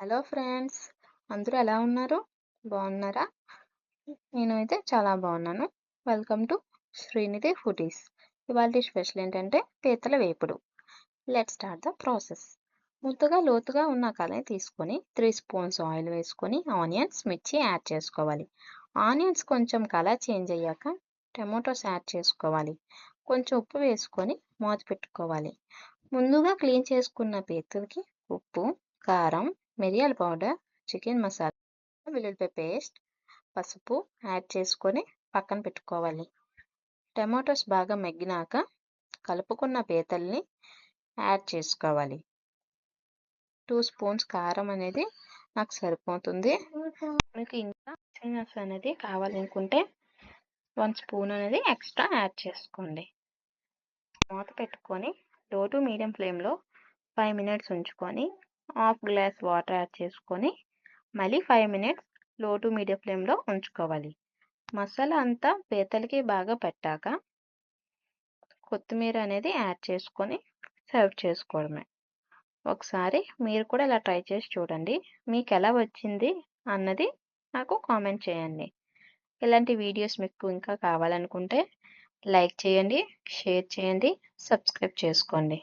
Hello friends అందరూ ఎలా ఉన్నారు? బాగున్నారా? నేనైతే చాలా బాగున్నాను. Welcome to Srinidhi foodies. ఇవాళ స్పెషల్ ఏంటంటే పీతల వేపుడు. Let start the process. ముద్దగా లోతుగా ఉన్న కళాయి తీసుకొని త్రీ స్పూన్స్ ఆయిల్ వేసుకొని ఆనియన్స్ మిర్చి యాడ్ చేసుకోవాలి. ఆనియన్స్ కొంచెం కలర్ చేంజ్ అయ్యాక టమాటోస్ యాడ్ చేసుకోవాలి. కొంచెం ఉప్పు వేసుకొని మూత పెట్టుకోవాలి. ముందుగా క్లీన్ చేసుకున్న పీతలకి ఉప్పు కారం మిరియాల పౌడర్ చికెన్ మసాలా వెల్లుల్లిపాయ పేస్ట్ పసుపు యాడ్ చేసుకొని పక్కన పెట్టుకోవాలి. టమాటోస్ బాగా మగ్గినాక కలుపుకున్న పీతల్ని యాడ్ చేసుకోవాలి. టూ స్పూన్స్ కారం అనేది నాకు సరిపోతుంది. మీకు ఇంకా చిన్నస్ అనేది కావాలనుకుంటే వన్ స్పూన్ అనేది ఎక్స్ట్రా యాడ్ చేసుకోండి. మూత పెట్టుకొని లో టు మీడియం ఫ్లేమ్లో ఫైవ్ మినిట్స్ ఉంచుకొని హాఫ్ గ్లాస్ వాటర్ యాడ్ చేసుకొని మళ్ళీ ఫైవ్ మినిట్స్లో టు మీడియం ఫ్లేమ్లో ఉంచుకోవాలి. మసాలా అంతా పీతలకి బాగా పెట్టాక కొత్తిమీర అనేది యాడ్ చేసుకొని సర్వ్ చేసుకోవడమే. ఒకసారి మీరు కూడా ఇలా ట్రై చేసి చూడండి. మీకు ఎలా వచ్చింది అన్నది నాకు కామెంట్ చేయండి. ఇలాంటి వీడియోస్ మీకు ఇంకా కావాలనుకుంటే లైక్ చేయండి షేర్ చేయండి సబ్స్క్రైబ్ చేసుకోండి.